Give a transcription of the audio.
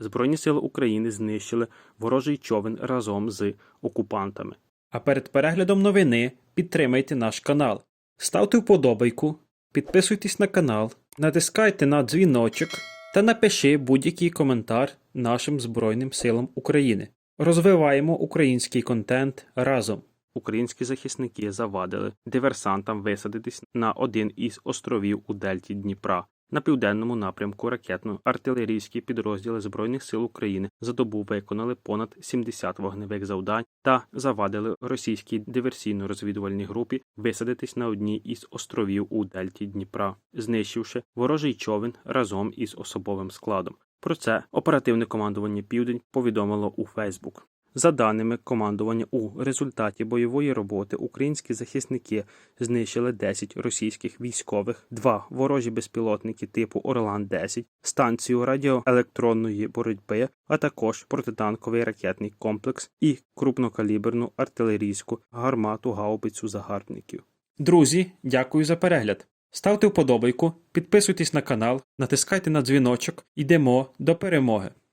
Збройні сили України знищили ворожий човен разом з окупантами. А перед переглядом новини підтримайте наш канал. Ставте вподобайку, підписуйтесь на канал, натискайте на дзвіночок та напиши будь-який коментар нашим Збройним силам України. Розвиваємо український контент разом. Українські захисники завадили диверсантам висадитись на один із островів у дельті Дніпра. На південному напрямку ракетно-артилерійські підрозділи Збройних сил України за добу виконали понад 70 вогневих завдань та завадили російській диверсійно-розвідувальній групі висадитись на одній із островів у дельті Дніпра, знищивши ворожий човен разом із особовим складом. Про це оперативне командування Південь повідомило у Фейсбук. За даними командування, у результаті бойової роботи українські захисники знищили 10 російських військових, два ворожі безпілотники типу Орлан-10, станцію радіоелектронної боротьби, а також протитанковий ракетний комплекс і крупнокаліберну артилерійську гармату гаубицю загарбників. Друзі, дякую за перегляд. Ставте вподобайку, підписуйтесь на канал, натискайте на дзвіночок. Йдемо до перемоги.